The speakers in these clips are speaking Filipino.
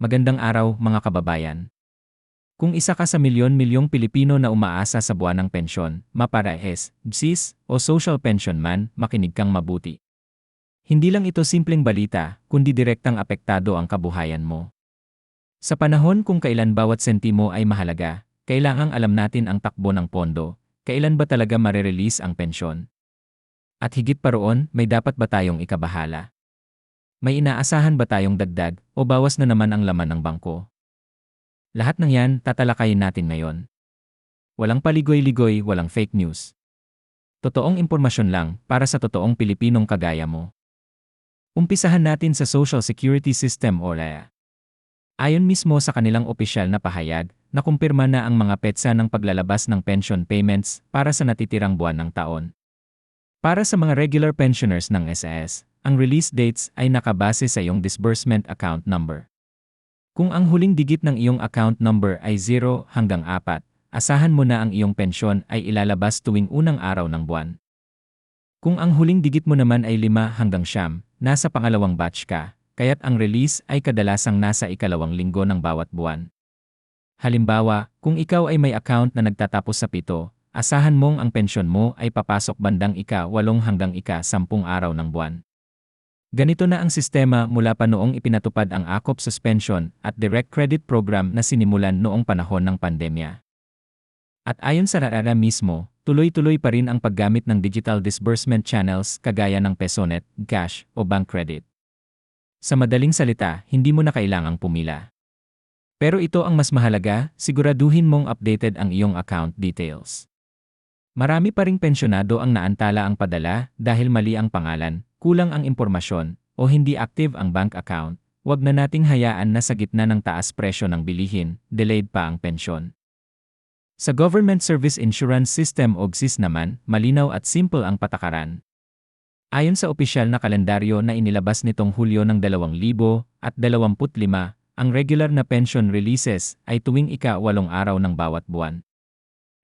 Magandang araw mga kababayan. Kung isa ka sa milyon-milyong Pilipino na umaasa sa buwan ng pensyon, maparaes, GSIS, o social pension man, makinig kang mabuti. Hindi lang ito simpleng balita, kundi direktang apektado ang kabuhayan mo. Sa panahon kung kailan bawat sentimo ay mahalaga, kailangang alam natin ang takbo ng pondo, kailan ba talaga marerelease ang pensyon. At higit pa roon, may dapat ba tayong ikabahala? May inaasahan ba tayong dagdag o bawas na naman ang laman ng bangko? Lahat ng yan tatalakayin natin ngayon. Walang paligoy-ligoy, walang fake news. Totoong impormasyon lang para sa totoong Pilipinong kagaya mo. Umpisahan natin sa Social Security System o RAA. Ayon mismo sa kanilang opisyal na pahayag, nakumpirma na ang mga petsa ng paglalabas ng pension payments para sa natitirang buwan ng taon. Para sa mga regular pensioners ng SAS, ang release dates ay nakabase sa iyong disbursement account number. Kung ang huling digit ng iyong account number ay 0 hanggang 4, asahan mo na ang iyong pensyon ay ilalabas tuwing unang araw ng buwan. Kung ang huling digit mo naman ay 5 hanggang siyam, nasa pangalawang batch ka, kaya't ang release ay kadalasang nasa ikalawang linggo ng bawat buwan. Halimbawa, kung ikaw ay may account na nagtatapos sa 7, asahan mong ang pensyon mo ay papasok bandang ika-8 hanggang ika-10 araw ng buwan. Ganito na ang sistema mula pa noong ipinatupad ang AKOP suspension at direct credit program na sinimulan noong panahon ng pandemya. At ayon sa RARA mismo, tuloy-tuloy pa rin ang paggamit ng digital disbursement channels kagaya ng Pesonet, Cash o Bank Credit. Sa madaling salita, hindi mo na kailangang pumila. Pero ito ang mas mahalaga, siguraduhin mong updated ang iyong account details. Marami pa ring pensyonado ang naantala ang padala dahil mali ang pangalan, kulang ang impormasyon, o hindi active ang bank account, wag na nating hayaan na sa gitna ng taas presyo ng bilihin, delayed pa ang pensyon. Sa Government Service Insurance System o GSIS naman, malinaw at simple ang patakaran. Ayon sa opisyal na kalendaryo na inilabas nitong Hulyo ng 2025, ang regular na pension releases ay tuwing ika-walong araw ng bawat buwan.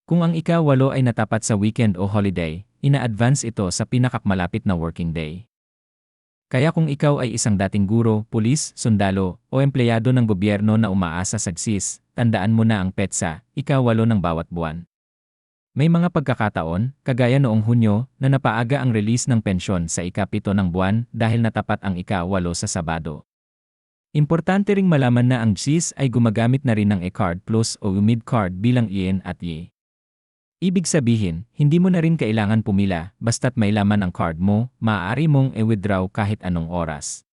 Kung ang ika-walo ay natapat sa weekend o holiday, ina-advance ito sa pinakakmalapit na working day. Kaya kung ikaw ay isang dating guro, pulis, sundalo, o empleyado ng gobyerno na umaasa sa GSIS, tandaan mo na ang PETSA, ika-walo ng bawat buwan. May mga pagkakataon, kagaya noong Hunyo, na napaaga ang release ng pensyon sa ikapito ng buwan dahil natapat ang ika-walo sa Sabado. Importante ring malaman na ang GSIS ay gumagamit na rin ng e-card plus o UMID card bilang IN at YE. Ibig sabihin, hindi mo na rin kailangan pumila, basta't may laman ang card mo, maaari mong e-withdraw kahit anong oras.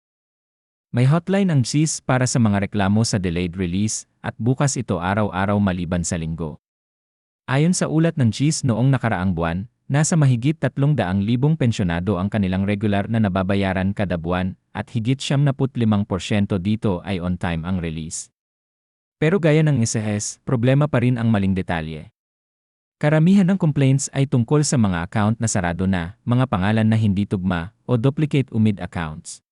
May hotline ang GSIS para sa mga reklamo sa delayed release, at bukas ito araw-araw maliban sa linggo. Ayon sa ulat ng GSIS noong nakaraang buwan, nasa mahigit 300,000 pensyonado ang kanilang regular na nababayaran kada buwan, at higit 75% dito ay on time ang release. Pero gaya ng SHS, problema pa rin ang maling detalye. Karamihan ng complaints ay tungkol sa mga account na sarado na, mga pangalan na hindi tugma, o duplicate umid accounts.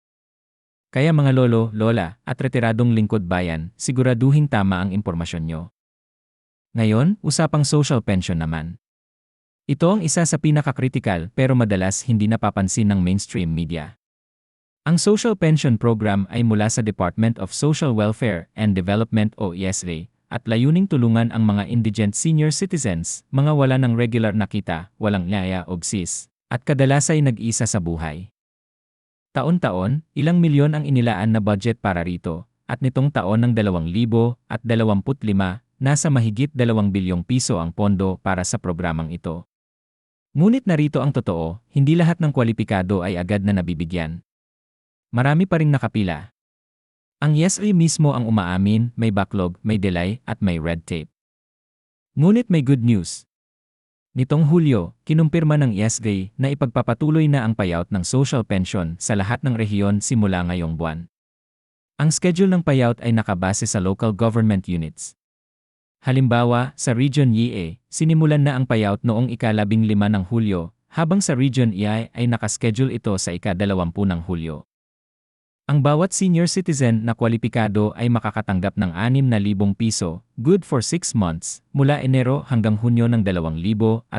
Kaya mga lolo, lola, at retiradong lingkod bayan, siguraduhin tama ang impormasyon nyo. Ngayon, usapang social pension naman. Ito ang isa sa pinakakritikal pero madalas hindi napapansin ng mainstream media. Ang Social Pension Program ay mula sa Department of Social Welfare and Development o ESRA at layuning tulungan ang mga indigent senior citizens, mga wala ng regular na kita, walang nyaya o GSIS, at kadalasay nag-isa sa buhay. Taon-taon, ilang milyon ang inilaan na budget para rito, at nitong taon ng 2025, nasa mahigit 2 bilyong piso ang pondo para sa programang ito. Ngunit narito ang totoo, hindi lahat ng kwalipikado ay agad na nabibigyan. Marami pa ring nakapila, ang YesRe mismo ang umaamin, may backlog, may delay, at may red tape. Ngunit may good news. Nitong Hulyo, kinumpirma ng YesRe na ipagpapatuloy na ang payout ng social pension sa lahat ng rehiyon simula ngayong buwan. Ang schedule ng payout ay nakabase sa local government units. Halimbawa, sa Region YE, sinimulan na ang payout noong ikalabing lima ng Hulyo, habang sa Region EI ay nakaschedule ito sa ikadalawampu ng Hulyo. Ang bawat senior citizen na kwalipikado ay makakatanggap ng 6,000 piso, good for 6 months, mula Enero hanggang Hunyo ng 2025.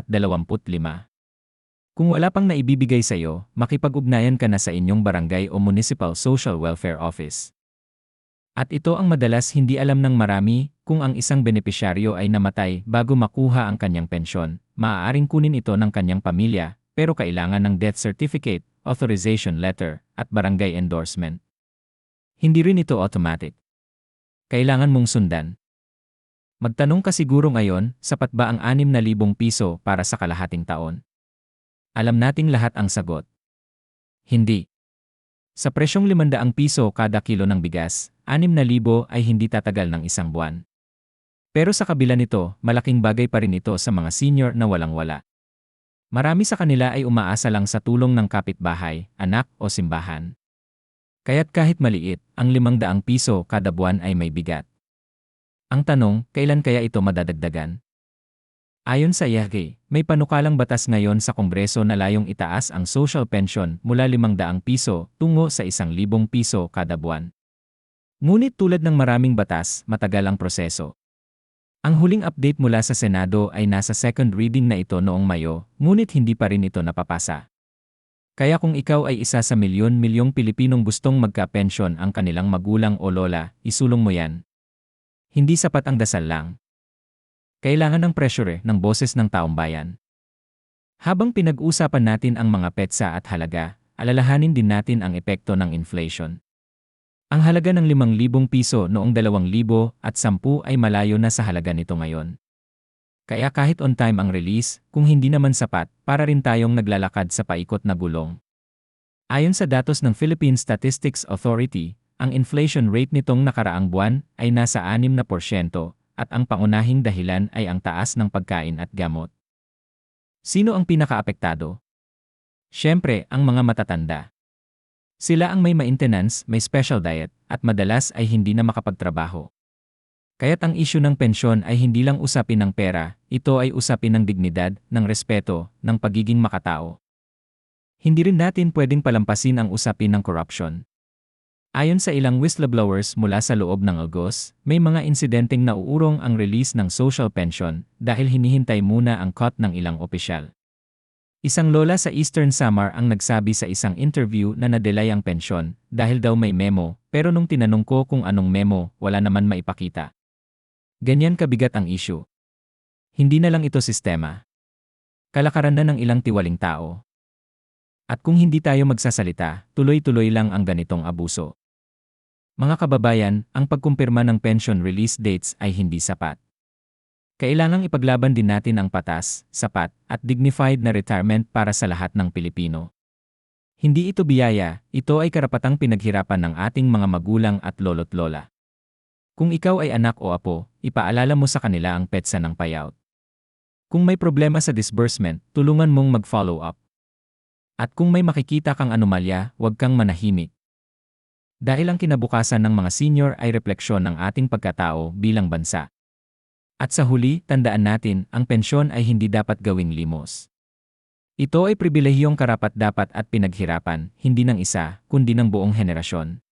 Kung wala pang naibibigay sa iyo, makipag-ugnayan ka na sa inyong barangay o municipal social welfare office. At ito ang madalas hindi alam ng marami kung ang isang benepisyaryo ay namatay bago makuha ang kanyang pensyon, maaaring kunin ito ng kanyang pamilya, pero kailangan ng death certificate, authorization letter, at barangay endorsement. Hindi rin ito automatic. Kailangan mong sundan. Magtanong ka siguro ngayon, sapat ba ang 6,000 piso para sa kalahating taon? Alam nating lahat ang sagot. Hindi. Sa presyong 500 piso kada kilo ng bigas, 6,000 ay hindi tatagal ng isang buwan. Pero sa kabila nito, malaking bagay pa rin ito sa mga senior na walang-wala. Marami sa kanila ay umaasa lang sa tulong ng kapitbahay, anak o simbahan. Kaya't kahit maliit, ang 500 piso kada buwan ay may bigat. Ang tanong, kailan kaya ito madadagdagan? Ayon sa IAG, may panukalang batas ngayon sa Kongreso na layong itaas ang social pension mula 500 piso tungo sa 1,000 piso kada buwan. Ngunit tulad ng maraming batas, matagal ang proseso. Ang huling update mula sa Senado ay nasa second reading na ito noong Mayo, ngunit hindi pa rin ito napapasa. Kaya kung ikaw ay isa sa milyon-milyong Pilipinong gustong magka-pension ang kanilang magulang o lola, isulong mo yan. Hindi sapat ang dasal lang. Kailangan ng pressure ng boses ng taong bayan. Habang pinag-usapan natin ang mga petsa at halaga, alalahanin din natin ang epekto ng inflation. Ang halaga ng 5,000 piso noong 2010 at 10 ay malayo na sa halaga nito ngayon. Kaya kahit on time ang release, kung hindi naman sapat, para rin tayong naglalakad sa paikot na gulong. Ayon sa datos ng Philippine Statistics Authority, ang inflation rate nitong nakaraang buwan ay nasa 6% at ang pangunahing dahilan ay ang taas ng pagkain at gamot. Sino ang pinakaapektado? Siyempre, ang mga matatanda. Sila ang may maintenance, may special diet, at madalas ay hindi na makapagtrabaho. Kaya't ang isyu ng pensyon ay hindi lang usapin ng pera, ito ay usapin ng dignidad, ng respeto, ng pagiging makatao. Hindi rin natin pwedeng palampasin ang usapin ng corruption. Ayon sa ilang whistleblowers mula sa loob ng Agos, may mga insidenteng nauurong ang release ng social pension dahil hinihintay muna ang cut ng ilang opisyal. Isang lola sa Eastern Samar ang nagsabi sa isang interview na nadelay ang pensyon dahil daw may memo pero nung tinanong ko kung anong memo, wala naman maipakita. Ganyan kabigat ang issue. Hindi na lang ito sistema. Kalakaran na ng ilang tiwaling tao. At kung hindi tayo magsasalita, tuloy-tuloy lang ang ganitong abuso. Mga kababayan, ang pagkumpirma ng pension release dates ay hindi sapat. Kailangang ipaglaban din natin ang patas, sapat, at dignified na retirement para sa lahat ng Pilipino. Hindi ito biyaya, ito ay karapatang pinaghirapan ng ating mga magulang at lolo't lola. Kung ikaw ay anak o apo, ipaalala mo sa kanila ang petsa ng payout. Kung may problema sa disbursement, tulungan mong mag-follow up. At kung may makikita kang anomalya, huwag kang manahimik. Dahil ang kinabukasan ng mga senior ay refleksyon ng ating pagkatao bilang bansa. At sa huli, tandaan natin, ang pensyon ay hindi dapat gawing limos. Ito ay pribilehiyong karapat-dapat at pinaghirapan, hindi ng isa, kundi ng buong henerasyon.